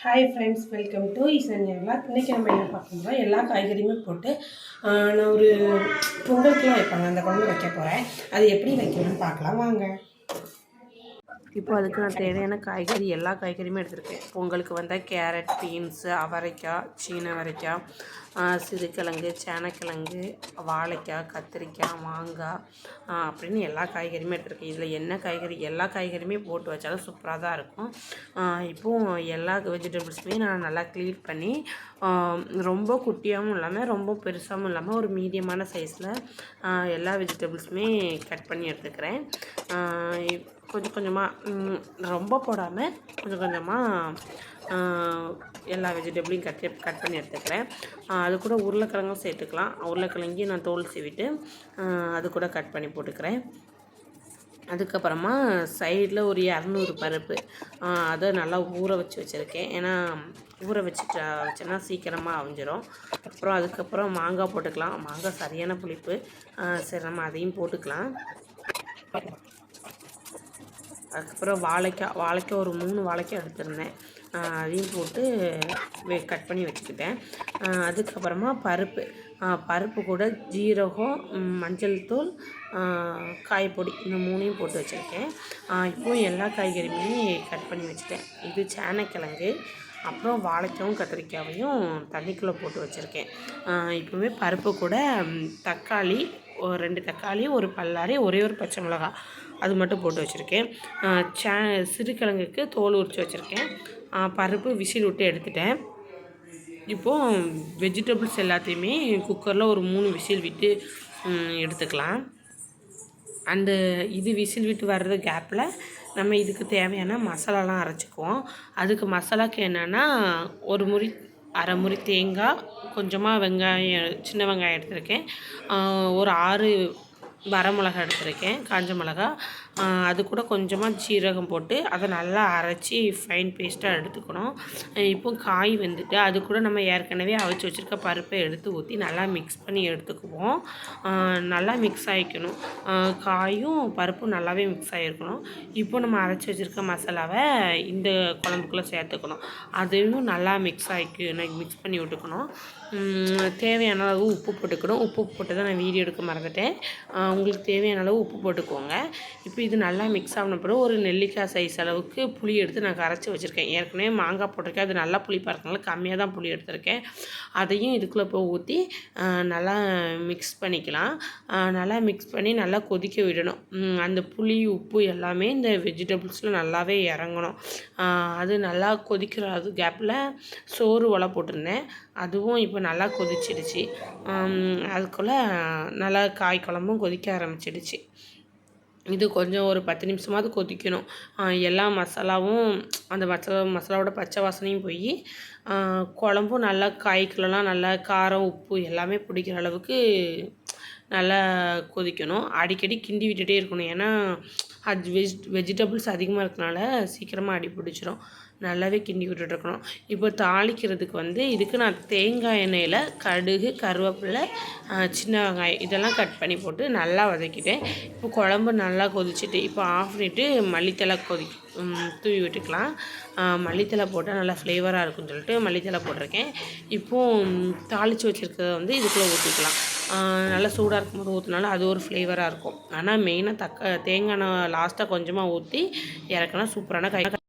Hi friends welcome to எல்லா இன்றைக்கி நம்ம என்ன பார்க்க போகிறோம் எல்லா காய்கறியுமே போட்டு நான் ஒரு பொங்கலுக்குலாம் வைப்பாங்க. அந்த குழம்பு வைக்க போகிறேன் அது எப்படி வைக்கணும்னு பார்க்கலாம். வாங்க. இப்போ அதுக்கு நான் தேவையான காய்கறி எல்லா காய்கறியுமே எடுத்திருக்கேன். பொங்கலுக்கு வந்தால் கேரட் பீன்ஸு அவரைக்காய் சீன அவரைக்காய் சிறுக்கிழங்கு சேனக்கிழங்கு வாழைக்காய் கத்திரிக்காய் மாங்காய் அப்படின்னு எல்லா காய்கறியுமே எடுத்திருக்கேன். இதில் என்ன காய்கறி எல்லா காய்கறியுமே போட்டு வச்சாலும் சூப்பராக தான் இருக்கும். இப்போது எல்லா வெஜிடபிள்ஸுமே நான் நல்லா க்ளீன் பண்ணி ரொம்ப குட்டியாகவும் இல்லாமல் ரொம்ப பெருசாகவும் இல்லாமல் ஒரு மீடியமான சைஸில் எல்லா வெஜிடபிள்ஸுமே கட் பண்ணி எடுத்துக்கிறேன். கொஞ்சம் கொஞ்சமாக ரொம்ப போடாமல் கொஞ்சம் கொஞ்சமாக எல்லா வெஜிடபிளையும் கட் கட் பண்ணி எடுத்துக்கிறேன். அது கூட உருளைக்கிழங்கும் சேர்த்துக்கலாம். உருளைக்கிழங்கையும் நான் தோல் சீவிட்டு அது கூட கட் பண்ணி போட்டுக்கிறேன். அதுக்கப்புறமா சைடில் ஒரு இரநூறு பருப்பு. அதை நல்லா ஊற வச்சு வச்சுருக்கேன். ஏன்னா ஊற வச்சுட்டு வச்சேன்னா சீக்கிரமாக அவிஞ்சிரும். அப்புறம் அதுக்கப்புறம் மாங்காய் போட்டுக்கலாம். மாங்காய் சரியான புளிப்பு. சரி நம்ம அதையும் போட்டுக்கலாம். அதுக்கப்புறம் வாழைக்காய் வாழைக்காய் ஒரு மூணு வாழைக்காய் எடுத்திருந்தேன். அதையும் போட்டு வே கட் பண்ணி வச்சுக்கிட்டேன். அதுக்கப்புறமா பருப்பு. பருப்பு கூட ஜீரகம் மஞ்சள் தூள் காய்பொடி காய்ப்பொடி இந்த மூணையும் போட்டு வச்சுருக்கேன். இப்போ எல்லா காய்கறியுமே கட் பண்ணி வச்சுட்டேன். இது சேனக்கிழங்கு அப்புறம் வாழைக்காவும் கத்திரிக்காயையும் தண்ணிக்குள்ளே போட்டு வச்சுருக்கேன். இப்போவே பருப்பு கூட தக்காளி ஒரு ரெண்டு தக்காளி ஒரு பல்லாரி ஒரே ஒரு பச்சை மிளகாய் அது மட்டும் போட்டு வச்சுருக்கேன். சே சிறுகிழங்குக்கு தோல் உரித்து வச்சுருக்கேன். பருப்பு விசில் விட்டு எடுத்துட்டேன். இப்போது வெஜிடபிள்ஸ் எல்லாத்தையுமே குக்கரில் ஒரு மூணு விசில் விட்டு எடுத்துக்கலாம். அந்த இது விசில் விட்டு வர்றது கேப்பில் நம்ம இதுக்கு தேவையான மசாலாலாம் அரைச்சிக்குவோம். அதுக்கு மசாலாக்கு என்னென்னா ஒரு முறி அரை முறி தேங்காய் கொஞ்சமாக வெங்காயம் சின்ன வெங்காயம் எடுத்திருக்கேன். ஒரு ஆறு வரமிளகா எடுத்திருக்கேன் காஞ்ச மிளகா அது கூட கொஞ்சமாக சீரகம் போட்டு அதை நல்லா அரைச்சி ஃபைன் பேஸ்ட்டாக எடுத்துக்கணும். இப்போ காய் வந்துட்டு அது கூட நம்ம ஏற்கனவே அவிச்சு வச்சுருக்க பருப்பை எடுத்து ஊற்றி நல்லா மிக்ஸ் பண்ணி எடுத்துக்குவோம். நல்லா மிக்ஸ் ஆகிக்கணும் காயும் பருப்பும் நல்லாவே மிக்ஸ் ஆகிருக்கணும் இப்போ நம்ம அரைச்சி வச்சுருக்க மசாலாவை இந்த குழம்புக்குள்ளே சேர்த்துக்கணும். அதையும் நல்லா மிக்ஸ் ஆகிக்கு மிக்ஸ் பண்ணி விட்டுக்கணும். தேவையான அளவு உப்பு போட்டுக்கணும். உப்பு போட்டு தான் நான் வீடியோ எடுக்க மறந்துட்டேன். உங்களுக்கு தேவையான அளவு உப்பு போட்டுக்கோங்க. இப்போ இது நல்லா மிக்ஸ் ஆன பிறகு ஒரு நெல்லிக்காய் சைஸ் அளவுக்கு புளி எடுத்து நான் கரைச்சி வச்சுருக்கேன். ஏற்கனவே மாங்காய் போட்டிருக்கேன். அது நல்லா புளி இருக்கனால கம்மியாக தான் புளி எடுத்திருக்கேன். அதையும் இதுக்குள்ளே போய் ஊற்றி நல்லா மிக்ஸ் பண்ணிக்கலாம். நல்லா மிக்ஸ் பண்ணி நல்லா கொதிக்க விடணும். அந்த புளி உப்பு எல்லாமே இந்த வெஜிடபிள்ஸில் நல்லாவே இறங்கணும். அது நல்லா கொதிக்கிற அது கேப்பில் சோறு ஒலை போட்டிருந்தேன். அதுவும் இப்போ நல்லா கொதிச்சிடுச்சு. அதுக்குள்ளே நல்லா காய் குழம்பும் கொதிக்க ஆரம்பிச்சிடுச்சு. இது கொஞ்சம் ஒரு பத்து நிமிஷமாவது கொதிக்கணும். எல்லா மசாலாவும் அந்த மசாலா மசாலாவோட பச்சை வாசனையும் போய் குழம்பும் நல்லா காய்க்குள்ளலாம் நல்லா காரம் உப்பு எல்லாமே பிடிக்கிற அளவுக்கு நல்லா கொதிக்கணும். அடிக்கடி கிண்டி விட்டுட்டே இருக்கணும். ஏன்னா அது வெஜ் வெஜிடபிள்ஸ் அதிகமாக இருக்கனால சீக்கிரமாக அடி பிடிச்சிரும். நல்லாவே கிண்டி விட்டுட்டு இருக்கணும். இப்போ தாளிக்கிறதுக்கு வந்து இதுக்கு நான் தேங்காய் எண்ணெயில் கடுகு கருவேப்பிலை சின்ன வெங்காயம் இதெல்லாம் கட் பண்ணி போட்டு நல்லா வதக்கிட்டேன். இப்போ குழம்பு நல்லா கொதிச்சுட்டு இப்போ ஆஃப் பண்ணிவிட்டு மல்லித்தலை கொதி தூவி விட்டுக்கலாம். மல்லித்தலை போட்டால் நல்லா ஃப்ளேவராக இருக்கும்னு சொல்லிட்டு மல்லித்தலை போட்டிருக்கேன். இப்போது தாளித்து வச்சுருக்கிறத வந்து இதுக்குள்ளே ஊற்றிக்கலாம் நல்லா சூடாக இருக்கும்போது ஊற்றினாலும் அது ஒரு ஃப்ளேவராக இருக்கும். ஆனால் மெயினாக தக்க தேங்காய் எண்ணெய் லாஸ்ட்டாக கொஞ்சமாக ஊற்றி இறக்குனா சூப்பரான கை